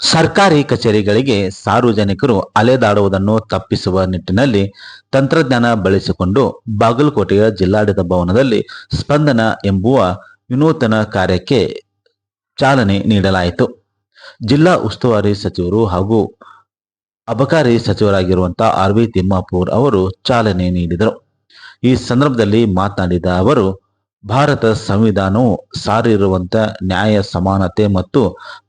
ಸರ್ಕಾರಿ ಕಚೇರಿಗಳಿಗೆ ಸಾರ್ವಜನಿಕರು ಅಲೆದಾಡುವುದನ್ನು ತಪ್ಪಿಸುವ ನಿಟ್ಟಿನಲ್ಲಿ ತಂತ್ರಜ್ಞಾನ ಬಳಸಿಕೊಂಡು ಬಾಗಲಕೋಟೆಯ ಜಿಲ್ಲಾಡಳಿತ ಭವನದಲ್ಲಿ ಸ್ಪಂದನ ಎಂಬುವ ವಿನೂತನ ಕಾರ್ಯಕ್ಕೆ ಚಾಲನೆ ನೀಡಲಾಯಿತು. ಜಿಲ್ಲಾ ಉಸ್ತುವಾರಿ ಸಚಿವರು ಹಾಗೂ ಅಬಕಾರಿ ಸಚಿವರಾಗಿರುವಂತಹ ಆರ್ ವಿ ತಿಮ್ಮಾಪೂರ್ ಅವರು ಚಾಲನೆ ನೀಡಿದರು. ಈ ಸಂದರ್ಭದಲ್ಲಿ ಮಾತನಾಡಿದ ಅವರು ಭಾರತ ಸಂವಿಧಾನವು ಸಾರಿರುವಂಥ ನ್ಯಾಯ, ಸಮಾನತೆ ಮತ್ತು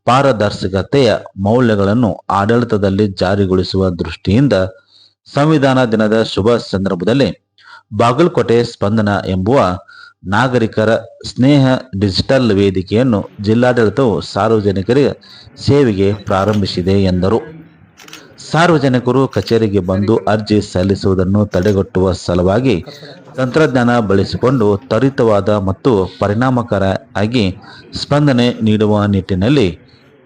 ಪಾರದರ್ಶಕತೆಯ ಮೌಲ್ಯಗಳನ್ನು ಆಡಳಿತದಲ್ಲಿ ಜಾರಿಗೊಳಿಸುವ ದೃಷ್ಟಿಯಿಂದ ಸಂವಿಧಾನ ದಿನದ ಶುಭ ಸಂದರ್ಭದಲ್ಲಿ ಬಾಗಲಕೋಟೆ ಸ್ಪಂದನ ಎಂಬುವ ನಾಗರಿಕರ ಸ್ನೇಹ ಡಿಜಿಟಲ್ ವೇದಿಕೆಯನ್ನು ಜಿಲ್ಲಾಡಳಿತವು ಸಾರ್ವಜನಿಕರಿಗೆ ಸೇವೆಗೆ ಪ್ರಾರಂಭಿಸಿದೆ ಎಂದರು. ಸಾರ್ವಜನಿಕರು ಕಚೇರಿಗೆ ಬಂದು ಅರ್ಜಿ ಸಲ್ಲಿಸುವುದನ್ನು ತಡೆಗಟ್ಟುವ ಸಲುವಾಗಿ ತಂತ್ರಜ್ಞಾನ ಬಳಸಿಕೊಂಡು ತ್ವರಿತವಾದ ಮತ್ತು ಪರಿಣಾಮಕಾರಿಯಾಗಿ ಸ್ಪಂದನೆ ನೀಡುವ ನಿಟ್ಟಿನಲ್ಲಿ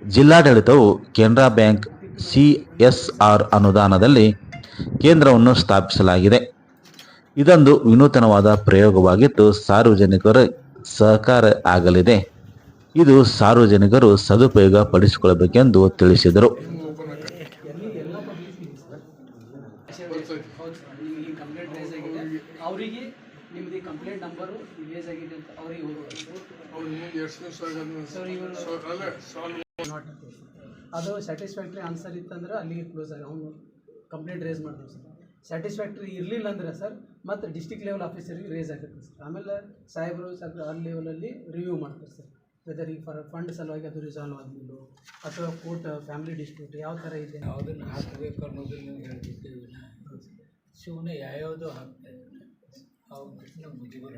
ಜಿಲ್ಲಾಡಳಿತವು ಕೆನರಾ ಬ್ಯಾಂಕ್ ಸಿಎಸ್ಆರ್ ಅನುದಾನದಲ್ಲಿ ಕೇಂದ್ರವನ್ನು ಸ್ಥಾಪಿಸಲಾಗಿದೆ. ಇದೊಂದು ವಿನೂತನವಾದ ಪ್ರಯೋಗವಾಗಿದ್ದು ಸಾರ್ವಜನಿಕರ ಸಹಕಾರ ಆಗಲಿದೆ. ಇದು ಸಾರ್ವಜನಿಕರು ಸದುಪಯೋಗ ಪಡಿಸಿಕೊಳ್ಳಬೇಕೆಂದು ತಿಳಿಸಿದರು ಈ ಕಂಪ್ಲೇಂಟ್ ರೇಸ್ ಆಗಿದೆ ಅವರಿಗೆ ನಿಮ್ದು ಈ ಕಂಪ್ಲೇಂಟ್ ನಂಬರು ರೇಸ್ ಆಗಿದೆ ಅಂತ ಅವ್ರಿಗೆ ಹೋಗ್ಬೇಕು ಅವ್ರು ಮುಂದೆ ಎಷ್ಟು ದಿವಸ ಆಗೋದು ಸರ್ ಇವರು ಸೊ- ಅಲ್ಲ ಸಾಲ್ವ್ ನಾಟ್ ಅದು ಸ್ಯಾಟಿಸ್ಫ್ಯಾಕ್ಟ್ರಿ ಆನ್ಸರ್ ಇತ್ತಂದ್ರೆ ಅಲ್ಲಿಗೆ ಕ್ಲೋಸ್ ಆಗಿ ಅವನು ಕಂಪ್ಲೇಂಟ್ ರೇಸ್ ಮಾಡಿದ್ರು ಸರ್. ಸ್ಯಾಟಿಸ್ಫ್ಯಾಕ್ಟ್ರಿ ಇರಲಿಲ್ಲ ಅಂದ್ರೆ ಸರ್ ಮತ್ತು ಡಿಸ್ಟಿಕ್ ಲೆವೆಲ್ ಆಫೀಸರಿಗೆ ರೇಸ್ ಆಗುತ್ತೆ ಸರ್. ಆಮೇಲೆ ಸಾಹೇಬರು ಸರ್ ಆ ಲೆವೆಲಲ್ಲಿ ರಿವ್ಯೂ ಮಾಡ್ತಾರೆ ಸರ್. ವೆದರ್ ಈಗ ಫಾರ್ ಫಂಡ್ ಸಲುವಾಗಿ ಅದು ರಿಸಾಲ್ವ್ ಆದಮೇಲೆ ಅಥವಾ ಕೋರ್ಟ್ ಫ್ಯಾಮಿಲಿ ಡಿಸ್ಪ್ಯೂಟ್ ಯಾವ ಥರ ಇದೆ ಯಾವುದನ್ನು ಹಾಕಬೇಕು ಅನ್ನೋದನ್ನು ಹೇಳ್ತಿದ್ದೇವೆ ಸುಮ್ಮನೆ ಯಾವ್ಯಾವುದೋ ಹಾಕ್ತಾ ಇದ್ದಾರೆ ಕೃಷ್ಣ ಬುದ್ಧಿಗಳು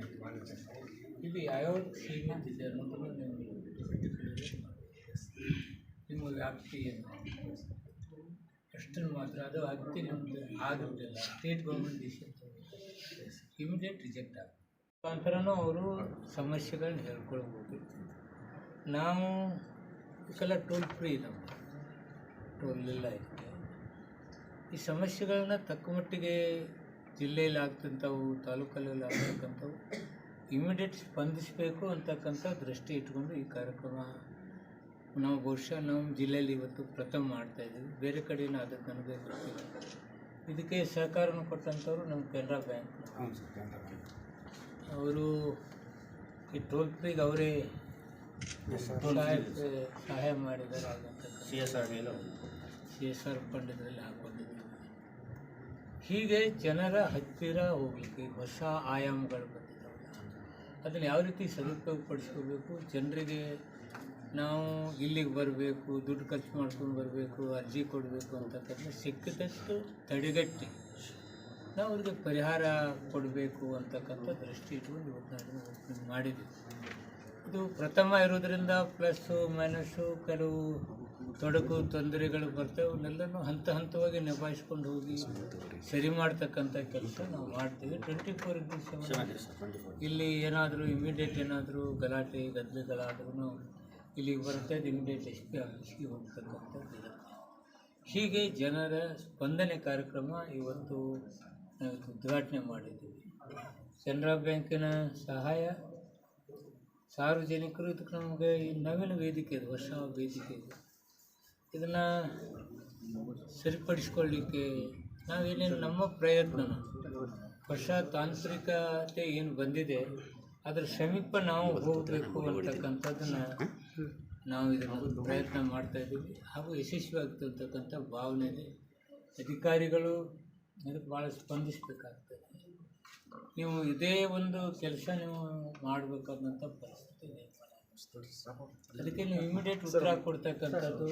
ಇದು ಯಾವ್ಯಾವ ಸೀಮಿತ ಇದೆ ಅನ್ನೋದನ್ನು ನೀವು ನಿಮ್ಮ ವ್ಯಾಪ್ತಿ ಏನು? ಅಷ್ಟನ್ನು ಮಾತ್ರ ಅದು ವ್ಯಾಪ್ತಿ ನಮ್ಮದು ಆಗುತ್ತಿಲ್ಲ state government decision immediate reject ಆಗುತ್ತೆ ಮುಖಾಂತರನೂ ಅವರು ಸಮಸ್ಯೆಗಳನ್ನ ಹೇಳ್ಕೊಳ್ಬೋದು ನಾವು ಇದಕ್ಕೆಲ್ಲ ಟೋಲ್ ಫ್ರೀ ನಮ್ಮ ಟೋಲ್ ಎಲ್ಲ ಇದಕ್ಕೆ ಈ ಸಮಸ್ಯೆಗಳನ್ನ ತಕ್ಕ ಮಟ್ಟಿಗೆ ಜಿಲ್ಲೆಯಲ್ಲಿ ಆಗ್ತಂಥವು ತಾಲೂಕಲ್ಲಿ ಆಗ್ತಕ್ಕಂಥವು ಇಮಿಡಿಯೇಟ್ ಸ್ಪಂದಿಸಬೇಕು ಅಂತಕ್ಕಂಥ ದೃಷ್ಟಿ ಇಟ್ಕೊಂಡು ಈ ಕಾರ್ಯಕ್ರಮ ನಾವು ಬಹುಶಃ ನಮ್ಮ ಜಿಲ್ಲೆಯಲ್ಲಿ ಇವತ್ತು ಪ್ರಥಮ ಮಾಡ್ತಾ ಇದ್ದೀವಿ. ಬೇರೆ ಕಡೆ ಅದಕ್ಕೆ ನನಗೆ ಗೊತ್ತಿಲ್ಲ. ಇದಕ್ಕೆ ಸಹಕಾರವನ್ನು ಕೊಟ್ಟಂಥವ್ರು ನಮ್ಮ ಕೆನರಾ ಬ್ಯಾಂಕ್. ಅವರು ಈ ಟೋಲ್ ಫ್ರೀಗೆ ಅವರೇ ಸಹಾಯ ಸಹಾಯ ಮಾಡಿದ್ದಾರೆ. C S R C S R fund ಇದರಲ್ಲಿ ಹಾಕೊಂಡಿದ್ದೀವಿ ಹೀಗೆ ಜನರ ಹತ್ತಿರ ಹೋಗಲಿಕ್ಕೆ ಹೊಸ ಆಯಾಮಗಳು ಬಂದಿದ್ದಾವೆ. ಅದನ್ನು ಯಾವ ರೀತಿ ಸದುಪಯೋಗ ಪಡಿಸ್ಕೋಬೇಕು ಜನರಿಗೆ ನಾವು ಇಲ್ಲಿಗೆ ಬರಬೇಕು, ದುಡ್ಡು ಖರ್ಚು ಮಾಡ್ಕೊಂಡು ಬರಬೇಕು, ಅರ್ಜಿ ಕೊಡಬೇಕು ಅಂತಕ್ಕಂಥ ಸಿಕ್ಕಿದಷ್ಟು ತಡೆಗಟ್ಟಿ ನಾವು ಅವ್ರಿಗೆ ಪರಿಹಾರ ಕೊಡಬೇಕು ಅಂತಕ್ಕಂಥ ದೃಷ್ಟಿ ಇಟ್ಕೊಂಡು ಇವತ್ತು ನಾನು ಇದು ಪ್ರಥಮ ಇರೋದ್ರಿಂದ ಪ್ಲಸ್ಸು ಮೈನಸ್ಸು ಕೆಲವು ತೊಡಕು ತೊಂದರೆಗಳು ಬರ್ತವೆ. ಅವನ್ನೆಲ್ಲನೂ ಹಂತ ಹಂತವಾಗಿ ನಿಭಾಯಿಸ್ಕೊಂಡು ಹೋಗಿ ಸರಿ ಮಾಡ್ತಕ್ಕಂಥ ಕೆಲಸ ನಾವು ಮಾಡ್ತೀವಿ. ಟ್ವೆಂಟಿ ಫೋರ್ ದಿವಸ ಇಲ್ಲಿ ಏನಾದರೂ ಇಮಿಡಿಯೇಟ್ ಏನಾದರೂ ಗಲಾಟೆ ಗದ್ದೆಗಳಾದ್ರೂ ಇಲ್ಲಿಗೆ ಬರುತ್ತೆ. ಅದು ಇಮಿಡಿಯೇಟ್ ಎಸ್ ಪಿ ಆಫೀಸ್ಗೆ ಹೋಗ್ತಕ್ಕಂಥದ್ದು ಇರುತ್ತೆ. ಹೀಗೆ ಜನರ ಸ್ಪಂದನೆ ಕಾರ್ಯಕ್ರಮ ಇವತ್ತು ಉದ್ಘಾಟನೆ ಮಾಡಿದ್ದೀವಿ. ಕೆನರಾ ಬ್ಯಾಂಕಿನ ಸಹಾಯ ಸಾರ್ವಜನಿಕರು ಇದಕ್ಕೆ ನಮಗೆ ಈ ನವೀನ ವೇದಿಕೆ ಇದು ಹೊಸ ವೇದಿಕೆ ಇದು. ಇದನ್ನು ಸರಿಪಡಿಸ್ಕೊಳ್ಳಿಕ್ಕೆ ನಾವೇನೇನು ನಮ್ಮ ಪ್ರಯತ್ನ ಹೊಸ ತಾಂತ್ರಿಕತೆ ಏನು ಬಂದಿದೆ, ಅದರ ಸಮೀಪ ನಾವು ಹೋಗಬೇಕು ಅಂತಕ್ಕಂಥದ್ದನ್ನು ನಾವು ಇದನ್ನು ಪ್ರಯತ್ನ ಮಾಡ್ತಾ ಇದ್ದೀವಿ. ಹಾಗೂ ಯಶಸ್ವಿ ಆಗ್ತದೆ ಭಾವನೆ ಇದೆ. ಅಧಿಕಾರಿಗಳು ಇದಕ್ಕೆ ಭಾಳ ಸ್ಪಂದಿಸಬೇಕಾಗ್ತದೆ. ನೀವು ಇದೇ ಒಂದು ಕೆಲಸ ನೀವು ಮಾಡಬೇಕಾದಂಥ ಪರಿಸ್ಥಿತಿ ಇದೆ. ಅದಕ್ಕೆ ನೀವು ಇಮಿಡಿಯೇಟ್ ಉತ್ತರ ಕೊಡ್ತಕ್ಕಂಥದ್ದು.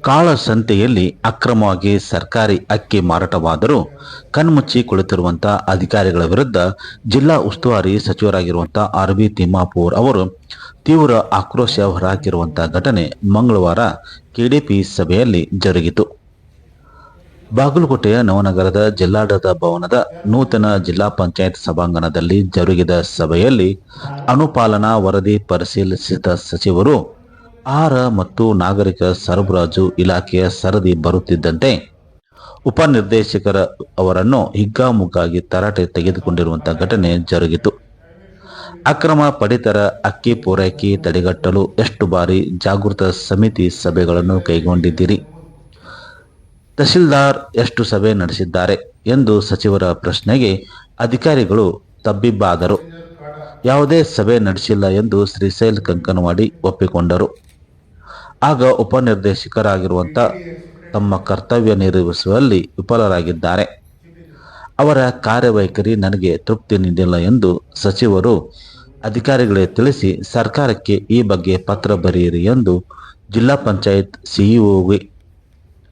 ಕಾಳಸಂತೆಯಲ್ಲಿ ಅಕ್ರಮವಾಗಿ ಸರ್ಕಾರಿ ಅಕ್ಕಿ ಮಾರಾಟವಾದರೂ ಕಣ್ಮುಚ್ಚಿ ಕುಳಿತಿರುವಂತಹ ಅಧಿಕಾರಿಗಳ ವಿರುದ್ಧ ಜಿಲ್ಲಾ ಉಸ್ತುವಾರಿ ಸಚಿವರಾಗಿರುವಂತಹ ಆರ್ ಬಿ ತಿಮ್ಮಾಪುರ್ ಅವರು ತೀವ್ರ ಆಕ್ರೋಶ ಹೊರಹಾಕಿರುವಂತಹ ಘಟನೆ ಮಂಗಳವಾರ ಕೆಡಿಪಿ ಸಭೆಯಲ್ಲಿ ಜರುಗಿತು. ಬಾಗಲಕೋಟೆಯ ನವನಗರದ ಜಿಲ್ಲಾಡಳಿತ ಭವನದ ನೂತನ ಜಿಲ್ಲಾ ಪಂಚಾಯತ್ ಸಭಾಂಗಣದಲ್ಲಿ ಜರುಗಿದ ಸಭೆಯಲ್ಲಿ ಅನುಪಾಲನಾ ವರದಿ ಪರಿಶೀಲಿಸಿದ ಸಚಿವರು ಆಹಾರ ಮತ್ತು ನಾಗರಿಕ ಸರಬರಾಜು ಇಲಾಖೆಯ ಸರದಿ ಬರುತ್ತಿದ್ದಂತೆ ಉಪನಿರ್ದೇಶಕರ ಅವರನ್ನು ಹಿಗ್ಗಾಮುಗ್ಗಾಗಿ ತರಾಟೆ ತೆಗೆದುಕೊಂಡಿರುವಂತಹ ಘಟನೆ ಜರುಗಿತು. ಅಕ್ರಮ ಪಡಿತರ ಅಕ್ಕಿ ಪೂರೈಕೆ ತಡೆಗಟ್ಟಲು ಎಷ್ಟು ಬಾರಿ ಜಾಗೃತ ಸಮಿತಿ ಸಭೆಗಳನ್ನು ಕೈಗೊಂಡಿದ್ದೀರಿ? ತಹಶೀಲ್ದಾರ್ ಎಷ್ಟು ಸಭೆ ನಡೆಸಿದ್ದಾರೆ ಎಂದು ಸಚಿವರ ಪ್ರಶ್ನೆಗೆ ಅಧಿಕಾರಿಗಳು ತಬ್ಬಿಬ್ಬಾದರು. ಯಾವುದೇ ಸಭೆ ನಡೆಸಿಲ್ಲ ಎಂದು ಶ್ರೀಶೈಲ್ ಕಂಕನವಾಡಿ ಒಪ್ಪಿಕೊಂಡರು. ಆಗ ಉಪನಿರ್ದೇಶಕರಾಗಿರುವಂಥ ತಮ್ಮ ಕರ್ತವ್ಯ ನಿರ್ವಹಿಸುವಲ್ಲಿ ವಿಫಲರಾಗಿದ್ದಾರೆ. ಅವರ ಕಾರ್ಯವೈಖರಿ ನನಗೆ ತೃಪ್ತಿ ನೀಡಿಲ್ಲ ಎಂದು ಸಚಿವರು ಅಧಿಕಾರಿಗಳಿಗೆ ತಿಳಿಸಿ, ಸರ್ಕಾರಕ್ಕೆ ಈ ಬಗ್ಗೆ ಪತ್ರ ಬರೆಯಿರಿ ಎಂದು ಜಿಲ್ಲಾ ಪಂಚಾಯತ್ ಸಿಇಒಗೆ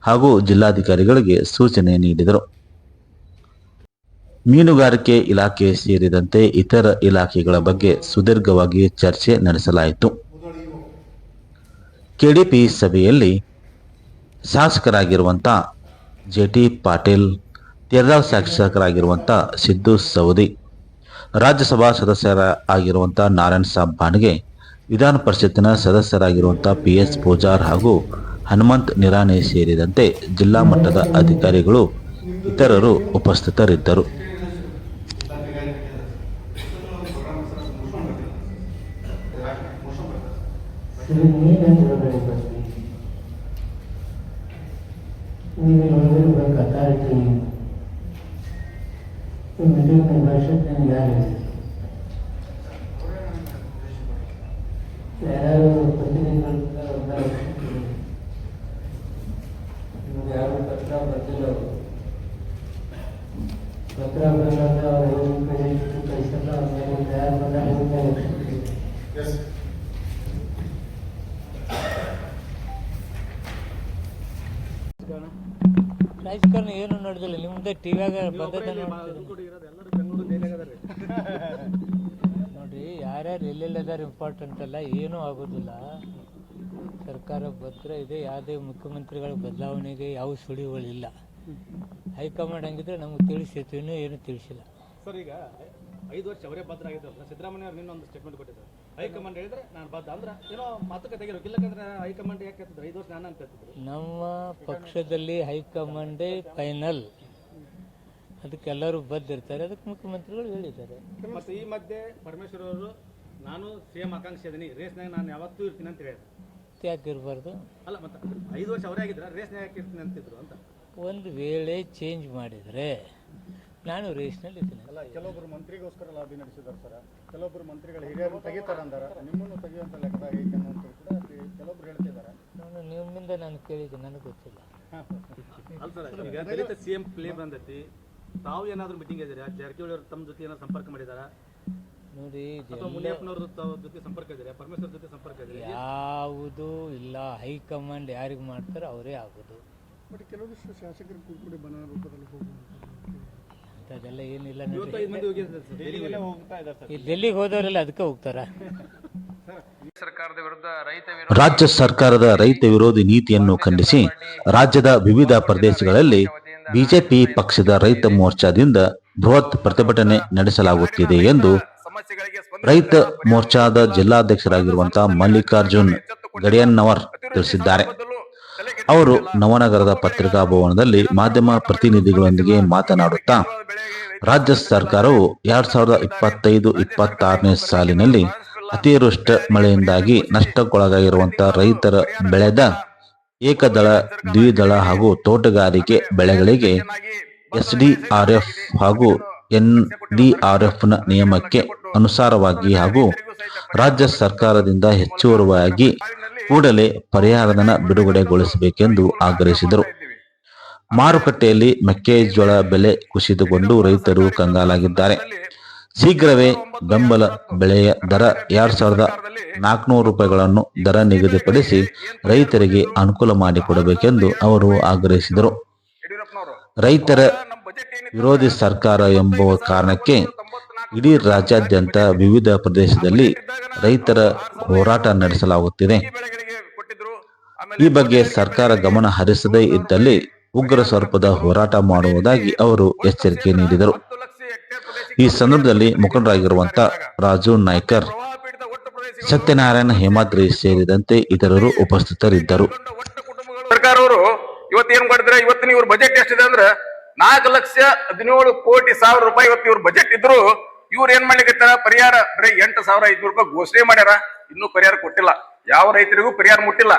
ಹಾಗೂ ಜಿಲ್ಲಾಧಿಕಾರಿಗಳಿಗೆ ಸೂಚನೆ ನೀಡಿದರು. ಮೀನುಗಾರಿಕೆ ಇಲಾಖೆ ಸೇರಿದಂತೆ ಇತರ ಇಲಾಖೆಗಳ ಬಗ್ಗೆ ಸುದೀರ್ಘವಾಗಿ ಚರ್ಚೆ ನಡೆಸಲಾಯಿತು. ಕೆಡಿಪಿ ಸಭೆಯಲ್ಲಿ ಶಾಸಕರಾಗಿರುವಂಥ ಜೆ ಟಿ ಪಾಟೀಲ್ ತೆರಾವ್ ಶಾಸಕರಾಗಿರುವಂಥ ಸಿದ್ದು ಸೌದಿ ರಾಜ್ಯಸಭಾ ಸದಸ್ಯರ ಆಗಿರುವಂಥ ನಾರಾಯಣ್ ಸಾಬ್ ಬಾಣಿಗೆ ವಿಧಾನ ಪರಿಷತ್ತಿನ ಸದಸ್ಯರಾಗಿರುವಂಥ ಪಿ ಎಸ್ ಪೂಜಾರ್ ಹಾಗೂ ಹನುಮಂತ್ ನಿರಾಣೆ ಸೇರಿದಂತೆ ಜಿಲ್ಲಾ ಮಟ್ಟದ ಅಧಿಕಾರಿಗಳು ಇತರರು ಉಪಸ್ಥಿತರಿದ್ದರು. ರಾಜಕಾರಣ ಏನು ನಡೆದಿಲ್ಲ ನಿಮ್ದೇ ಟಿವಿಯಾಗ ಬಂದದ ನೋಡ್ರಿ ಯಾರ್ಯಾರು ಎಲ್ಲೆಲ್ಲದಾರ ಇಂಪಾರ್ಟೆಂಟ್ ಅಲ್ಲ ಏನೂ ಆಗೋದಿಲ್ಲ. ಸರ್ಕಾರ ಭದ್ರ ಇದೆ ಯಾವುದೇ ಮುಖ್ಯಮಂತ್ರಿಗಳ ಬದಲಾವಣೆಗೆ ಯಾವ ಸುಳಿವುಗಳಿಲ್ಲ. ಹೈಕಮಾಂಡ್ ಹಂಗಿದ್ರೆ ನಮ್ಗೆ ತಿಳಿಸಿತ್ತು ಇನ್ನೂ ಏನು ತಿಳಿಸಿಲ್ಲ. ಸರ್ ಈಗ ಐದು ವರ್ಷ ಅವರೇ ಭದ್ರ ಆಗಿದ್ರು ಸಿದ್ದರಾಮಯ್ಯ ಅವ್ರು ಇನ್ನೊಂದು ಸ್ಟೇಟ್ಮೆಂಟ್ ಕೊಟ್ಟಿದ್ದಾರೆ. ಹೈಕಮಾಂಡ್ ಹೇಳಿದ್ರೆ ನಾನು ಬದ್ಧ ಅಂದ್ರೆ ಏನೋ ಮಾತುಕತೆ ಇಲ್ಲ ಇಲ್ಲಕಂದ್ರೆ ಹೈಕಮಾಂಡ್ ಯಾಕೆ ಹೇಳ್ತಿದ್ರು ಐದು ವರ್ಷ ನಾನು ಅಂತ ನಮ್ಮ ಪಕ್ಷದಲ್ಲಿ ಹೈಕಮಾಂಡೇ ಫೈನಲ್ ಅದಕ್ಕೆಲ್ಲರೂ ಬದ್ದಿರ್ತಾರೆ. ಅದಕ್ಕೆ ಮುಖ್ಯಮಂತ್ರಿಗಳು ಹೇಳಿದ್ದಾರೆ. ಮತ್ತೆ ಈ ಮಧ್ಯೆ ಪರಮೇಶ್ವರ್ ಅವರು ನಾನು ಸೇಮ್ ಆಕಾಂಕ್ಷೆ ಇದ್ದೀನಿ ರೇಸ್ನಾಗ ನಾನು ಯಾವತ್ತೂ ಇರ್ತೀನಿ ಅಂತ ಹೇಳಿದ್ರು. ಯಾಕೆ ಇರಬಾರ್ದು? ಅಲ್ಲ ಮತ್ತೆ ಐದು ವರ್ಷ ಅವರೇ ಆಗಿದ್ರೆ ರೇಸ್ನಾಗ ಯಾಕೆ ಇರ್ತೀನಿ ಅಂತಿದ್ರು ಅಂತ. ಒಂದು ವೇಳೆ ಚೇಂಜ್ ಮಾಡಿದರೆ ನಾನು ರೇಸ್ನಲ್ಲಿ ಇದ್ದೀನಿ ಅಲ್ಲ ಕೆಲವೊಬ್ಬರು ಮಂತ್ರಿಗೋಸ್ಕರ ಲಾಬಿ ನಡೆಸಿದಾರೆ ಸರ್. ಕೆಲವೊಬ್ಬರು ಮಂತ್ರಿಗಳು ಹಿರಿಯರು ತೆಗಿತಾರ ಅಂದಾರ. ನಿಮ್ಮನ್ನು ತೆಗೆಯುವಂಥ ಲೆಕ್ಕದಾಗ ಐತೆ ಅನ್ನೋದು ಕೂಡ ಕೆಲವೊಬ್ರು ಹೇಳ್ತಿದ್ದಾರೆ. ನಾನು ನಿಮ್ಮಿಂದ ನಾನು ಕೇಳಿದ್ದೆ ನನಗೆ ಗೊತ್ತಿಲ್ಲ. ಅಲ್ಲ ಸರ್ ಈಗ ದಲಿತ ಸಿ ಎಂ ಪ್ಲೇ ಬಂದೈತಿ. ತಾವು ಏನಾದರೂ ಮೀಟಿಂಗ್ ಇದ್ದೀರಾ? ಜಾರಕಿಹೊಳಿ ಅವರು ತಮ್ಮ ಜೊತೆ ಏನಾದ್ರು ಸಂಪರ್ಕ ಮಾಡಿದಾರ? ನೋಡಿ ಮುನಿಯಪ್ಪನವ್ರ ಜೊತೆ ಸಂಪರ್ಕ ಇದ್ದೀರಾ? ಪರಮೇಶ್ವರ್ ಜೊತೆ ಸಂಪರ್ಕ ಇದ್ದಾರೆ? ಯಾವುದೂ ಇಲ್ಲ. ಹೈಕಮಾಂಡ್ ಯಾರಿಗೆ ಮಾಡ್ತಾರೋ ಅವರೇ ಆಗೋದು. ಬಟ್ ಕೆಲವೊಂದಿಷ್ಟು ಶಾಸಕರು ಕೂಡ ಬನ ರೂಪದಲ್ಲಿ ಏನಿಲ್ಲ ಡೆಲ್ಲಿಗೆ ಹೋಗ್ತಾ ಇದ್ದಾರೆ ಸರ್. ಡೆಲ್ಲಿಗೆ ಹೋದವರೆಲ್ಲ ಅದಕ್ಕೆ ಹೋಗ್ತಾರ? ಸರ್ಕಾರದ ವಿರುದ್ಧ ರೈತ ರಾಜ್ಯ ಸರ್ಕಾರದ ರೈತ ವಿರೋಧಿ ನೀತಿಯನ್ನು ಖಂಡಿಸಿ ರಾಜ್ಯದ ವಿವಿಧ ಪ್ರದೇಶಗಳಲ್ಲಿ ಬಿಜೆಪಿ ಪಕ್ಷದ ರೈತ ಮೋರ್ಚಾದಿಂದ ಬೃಹತ್ ಪ್ರತಿಭಟನೆ ನಡೆಸಲಾಗುತ್ತಿದೆ ಎಂದು ಸಮಸ್ಯೆಗಳಿಗೆ ರೈತ ಮೋರ್ಚಾದ ಜಿಲ್ಲಾಧ್ಯಕ್ಷರಾಗಿರುವಂತಹ ಮಲ್ಲಿಕಾರ್ಜುನ್ ಗಡಿಯನ್ನವರ್ ತಿಳಿಸಿದ್ದಾರೆ. ಅವರು ನವನಗರದ ಪತ್ರಿಕಾ ಭವನದಲ್ಲಿ ಮಾಧ್ಯಮ ಪ್ರತಿನಿಧಿಗಳೊಂದಿಗೆ ಮಾತನಾಡುತ್ತಾ, ರಾಜ್ಯ ಸರ್ಕಾರವು ಎರಡ್ ಸಾವಿರದ ಇಪ್ಪತ್ತೈದು ಇಪ್ಪತ್ತಾರನೇ ಸಾಲಿನಲ್ಲಿ ಅತಿವೃಷ್ಟಿ ಮಳೆಯಿಂದಾಗಿ ನಷ್ಟಕ್ಕೊಳಗಾಗಿರುವಂತಹ ರೈತರ ಬೆಳೆದ ಏಕದಳ, ದ್ವಿದಳ ಹಾಗೂ ತೋಟಗಾರಿಕೆ ಬೆಳೆಗಳಿಗೆ ಎಸ್ ಎಫ್ ಹಾಗೂ ಎನ್ನ ನಿಯಮಕ್ಕೆ ಅನುಸಾರವಾಗಿ ಹಾಗೂ ರಾಜ್ಯ ಸರ್ಕಾರದಿಂದ ಹೆಚ್ಚುವರಿಯಾಗಿ ಕೂಡಲೇ ಪರಿಹಾರಧನ ಬಿಡುಗಡೆಗೊಳಿಸಬೇಕೆಂದು ಆಗ್ರಹಿಸಿದರು. ಮಾರುಕಟ್ಟೆಯಲ್ಲಿ ಮೆಕ್ಕೆಜೋಳ ಬೆಲೆ ಕುಸಿತಗೊಂಡು ರೈತರು ಕಂಗಾಲಾಗಿದ್ದಾರೆ. ಶೀಘ್ರವೇ ಬೆಂಬಲ ಬೆಲೆಯ ದರ ಎರಡ್ ಸಾವಿರದ ನಾಲ್ಕುನೂರು ರೂಪಾಯಿಗಳನ್ನು ದರ ನಿಗದಿಪಡಿಸಿ ರೈತರಿಗೆ ಅನುಕೂಲ ಮಾಡಿಕೊಡಬೇಕೆಂದು ಅವರು ಆಗ್ರಹಿಸಿದರು. ರೈತರ ವಿರೋಧಿ ಸರ್ಕಾರ ಎಂಬುವ ಕಾರಣಕ್ಕೆ ಇಡೀ ರಾಜ್ಯಾದ್ಯಂತ ವಿವಿಧ ಪ್ರದೇಶದಲ್ಲಿ ರೈತರ ಹೋರಾಟ ನಡೆಸಲಾಗುತ್ತಿದೆ. ಈ ಬಗ್ಗೆ ಸರ್ಕಾರ ಗಮನ ಹರಿಸದೇ ಇದ್ದಲ್ಲಿ ಉಗ್ರ ಸ್ವರೂಪದ ಹೋರಾಟ ಮಾಡುವುದಾಗಿ ಅವರು ಎಚ್ಚರಿಕೆ ನೀಡಿದರು. ಈ ಸಂದರ್ಭದಲ್ಲಿ ಮುಖಂಡರಾಗಿರುವಂತ ರಾಜು ನಾಯ್ಕರ್, ಸತ್ಯನಾರಾಯಣ ಹೇಮಾದ್ರಿ ಸೇರಿದಂತೆ ಇತರರು ಉಪಸ್ಥಿತರಿದ್ದರು. ಸರ್ಕಾರವರು ಇವತ್ತು ಏನ್ ಮಾಡಿದ್ರೆ ಇವತ್ತಿನ ಇವ್ರ ಬಜೆಟ್ ಎಷ್ಟಿದೆ ಅಂದ್ರೆ ನಾಲ್ಕು ಲಕ್ಷ ಹದಿನೇಳು ಕೋಟಿ ಸಾವಿರ ರೂಪಾಯಿ ಇವತ್ತು ಇವ್ರ ಬಜೆಟ್ ಇದ್ರು ಇವ್ರು ಏನ್ ಮಾಡ್ಲಿಕ್ಕೆ ಪರಿಹಾರ, ಬರೀ ಎಂಟು ಸಾವಿರ ಐದ್ನೂರು ರೂಪಾಯಿ ಘೋಷಣೆ ಮಾಡ್ಯಾರ. ಇನ್ನೂ ಪರಿಹಾರ ಕೊಟ್ಟಿಲ್ಲ. ಯಾವ ರೈತರಿಗೂ ಪರಿಹಾರ ಮುಟ್ಟಿಲ್ಲ.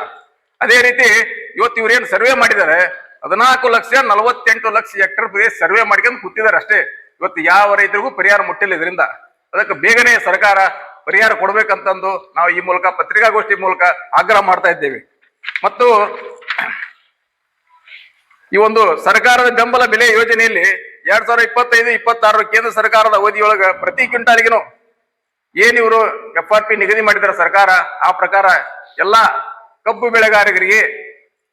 ಅದೇ ರೀತಿ ಇವತ್ತು ಇವ್ರೇನ್ ಸರ್ವೆ ಮಾಡಿದ್ದಾರೆ ಹದಿನಾಲ್ಕು ಲಕ್ಷ ನಲವತ್ತೆಂಟು ಲಕ್ಷ ಹೆಕ್ಟರ್ ಪ್ರದೇಶ ಸರ್ವೆ ಮಾಡ್ಕೊಂಡು ಕೂತಿದ್ದಾರೆ ಅಷ್ಟೇ. ಇವತ್ತು ಯಾವ ರೈತರಿಗೂ ಪರಿಹಾರ ಮುಟ್ಟಿಲ್ಲ ಇದರಿಂದ. ಅದಕ್ಕೆ ಬೇಗನೆ ಸರ್ಕಾರ ಪರಿಹಾರ ಕೊಡ್ಬೇಕಂತಂದು ನಾವು ಈ ಮೂಲಕ ಪತ್ರಿಕಾಗೋಷ್ಠಿ ಮೂಲಕ ಆಗ್ರಹ ಮಾಡ್ತಾ ಇದ್ದೇವೆ. ಮತ್ತು ಈ ಒಂದು ಸರ್ಕಾರದ ಬೆಂಬಲ ಬೆಲೆ ಯೋಜನೆಯಲ್ಲಿ ಎರಡ್ ಸಾವಿರ ಇಪ್ಪತ್ತೈದು ಇಪ್ಪತ್ತಾರರ ಕೇಂದ್ರ ಸರ್ಕಾರದ ಅವಧಿಯೊಳಗ ಪ್ರತಿ ಕ್ವಿಂಟಾಲಿಗೆನು ಏನ್ ಇವರು ಎಫ್ ಆರ್ ಪಿ ನಿಗದಿ ಮಾಡಿದ್ರ ಸರ್ಕಾರ, ಆ ಪ್ರಕಾರ ಎಲ್ಲಾ ಕಬ್ಬು ಬೆಳೆಗಾರರಿಗೆ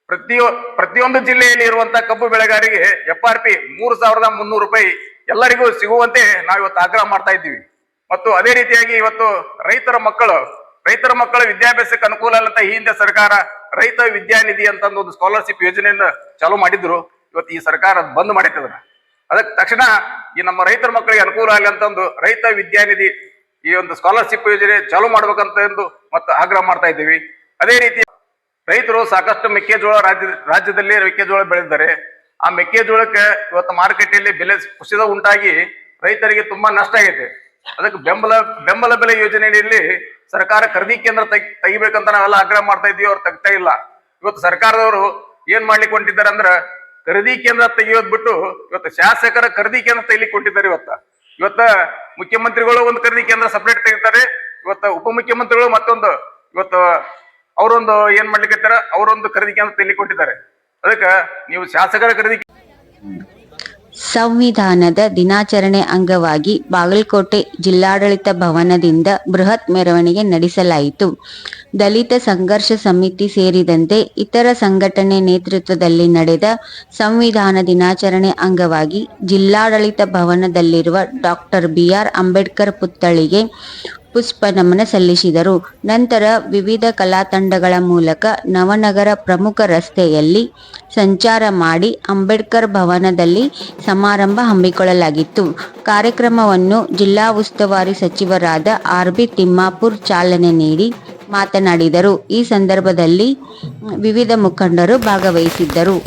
ಪ್ರತಿಯೊ ಪ್ರತಿಯೊಂದು ಜಿಲ್ಲೆಯಲ್ಲಿ ಇರುವಂತಹ ಕಬ್ಬು ಬೆಳೆಗಾರರಿಗೆ ಎಫ್ ಆರ್ ಪಿ ಮೂರು ಸಾವಿರದ ಮುನ್ನೂರು ರೂಪಾಯಿ ಎಲ್ಲರಿಗೂ ಸಿಗುವಂತೆ ನಾವು ಇವತ್ತು ಆಗ್ರಹ ಮಾಡ್ತಾ ಇದ್ದೀವಿ. ಮತ್ತು ಅದೇ ರೀತಿಯಾಗಿ ಇವತ್ತು ರೈತರ ಮಕ್ಕಳು, ರೈತರ ಮಕ್ಕಳ ವಿದ್ಯಾಭ್ಯಾಸಕ್ಕೆ ಅನುಕೂಲ ಅಂತ ಈ ಹಿಂದೆ ಸರ್ಕಾರ ರೈತ ವಿದ್ಯಾನಿಧಿ ಅಂತಂದು ಒಂದು ಸ್ಕಾಲರ್ಶಿಪ್ ಯೋಜನೆಯನ್ನು ಚಾಲೂ ಮಾಡಿದ್ರು. ಇವತ್ತು ಈ ಸರ್ಕಾರ ಬಂದ್ ಮಾಡೈತೆ ಅದನ್ನ. ಅದಕ್ಕೆ ತಕ್ಷಣ ಈ ನಮ್ಮ ರೈತರ ಮಕ್ಕಳಿಗೆ ಅನುಕೂಲ ಆಗಲಿ ಅಂತಂದು ರೈತ ವಿದ್ಯಾನಿಧಿ ಈ ಒಂದು ಸ್ಕಾಲರ್ಶಿಪ್ ಯೋಜನೆ ಚಾಲೂ ಮಾಡ್ಬೇಕಂತ ಎಂದು ಮತ್ತೆ ಆಗ್ರಹ ಮಾಡ್ತಾ ಇದ್ದೀವಿ. ಅದೇ ರೀತಿ ರೈತರು ಸಾಕಷ್ಟು ಮೆಕ್ಕೆಜೋಳ ರಾಜ್ಯ, ರಾಜ್ಯದಲ್ಲಿ ಮೆಕ್ಕೆಜೋಳ ಬೆಳೆದಿದ್ದಾರೆ. ಆ ಮೆಕ್ಕೆಜೋಳಕ್ಕೆ ಇವತ್ತು ಮಾರುಕಟ್ಟೆಯಲ್ಲಿ ಬೆಲೆ ಕುಸಿತ ಉಂಟಾಗಿ ರೈತರಿಗೆ ತುಂಬಾ ನಷ್ಟ ಆಗೈತೆ ಅದಕ್ಕೆ ಬೆಂಬಲ ಬೆಂಬಲ ಬೆಲೆ ಯೋಜನೆಯಲ್ಲಿ ಸರ್ಕಾರ ಖರೀದಿ ಕೇಂದ್ರ ತೆಗ್, ತೆಗಿಬೇಕಂತ ನಾವೆಲ್ಲ ಆಗ್ರಹ ಮಾಡ್ತಾ ಇದ್ದೀವಿ ಅವ್ರು ತೆಗ್ತಾ ಇಲ್ಲ. ಇವತ್ತು ಸರ್ಕಾರದವರು ಏನ್ ಮಾಡ್ಲಿಕ್ಕೆ ಹೊಂಟಿದ್ದಾರೆ ಅಂದ್ರ ಖರೀದಿ ಕೇಂದ್ರ ತೆಗೆಯೋದ್ ಬಿಟ್ಟು ಇವತ್ತು ಶಾಸಕರ ಖರೀದಿ ಕೇಂದ್ರ ತೆಗಿಲಿಕ್ಕೆ ಕೊಟ್ಟಿದ್ದಾರೆ ಇವತ್ತ. ಇವತ್ತ ಮುಖ್ಯಮಂತ್ರಿಗಳು ಒಂದು ಖರೀದಿ ಕೇಂದ್ರ ಸಪರೇಟ್ ತೆಗಿತಾರೆ. ಇವತ್ತ ಉಪಮುಖ್ಯಮಂತ್ರಿಗಳು ಮತ್ತೊಂದು, ಇವತ್ತು ಅವರೊಂದು ಏನ್ ಮಾಡ್ಲಿಕ್ಕೆ ಅವರೊಂದು ಖರೀದಿ ಕೇಂದ್ರ ತೆಗಿಲಿಕ್ಕೆ ಕೊಟ್ಟಿದ್ದಾರೆ. ಅದಕ್ಕೆ ನೀವು ಶಾಸಕರ ಖರೀದಿ ಸಂವಿಧಾನದ ದಿನಾಚರಣೆ ಅಂಗವಾಗಿ ಬಾಗಲಕೋಟೆ ಜಿಲ್ಲಾಡಳಿತ ಭವನದಿಂದ ಬೃಹತ್ ಮೆರವಣಿಗೆ ನಡೆಸಲಾಯಿತು. ದಲಿತ ಸಂಘರ್ಷ ಸಮಿತಿ ಸೇರಿದಂತೆ ಇತರ ಸಂಘಟನೆ ನೇತೃತ್ವದಲ್ಲಿ ನಡೆದ ಸಂವಿಧಾನ ದಿನಾಚರಣೆ ಅಂಗವಾಗಿ ಜಿಲ್ಲಾಡಳಿತ ಭವನದಲ್ಲಿರುವ ಡಾಕ್ಟರ್ ಬಿಆರ್ ಅಂಬೇಡ್ಕರ್ ಪುತ್ಥಳಿಗೆ ಪುಷ್ಪ ನಮನ ಸಲ್ಲಿಸಿದರು. ನಂತರ ವಿವಿಧ ಕಲಾ ತಂಡಗಳ ಮೂಲಕ ನವನಗರ ಪ್ರಮುಖ ರಸ್ತೆಯಲ್ಲಿ ಸಂಚಾರ ಮಾಡಿ ಅಂಬೇಡ್ಕರ್ ಭವನದಲ್ಲಿ ಸಮಾರಂಭ ಹಮ್ಮಿಕೊಳ್ಳಲಾಗಿತ್ತು. ಕಾರ್ಯಕ್ರಮವನ್ನು ಜಿಲ್ಲಾ ಉಸ್ತುವಾರಿ ಸಚಿವರಾದ ಆರ್ ಬಿ ತಿಮ್ಮಾಪುರ್ ಚಾಲನೆ ನೀಡಿ ಮಾತನಾಡಿದರು. ಈ ಸಂದರ್ಭದಲ್ಲಿ ವಿವಿಧ ಮುಖಂಡರು ಭಾಗವಹಿಸಿದ್ದರು.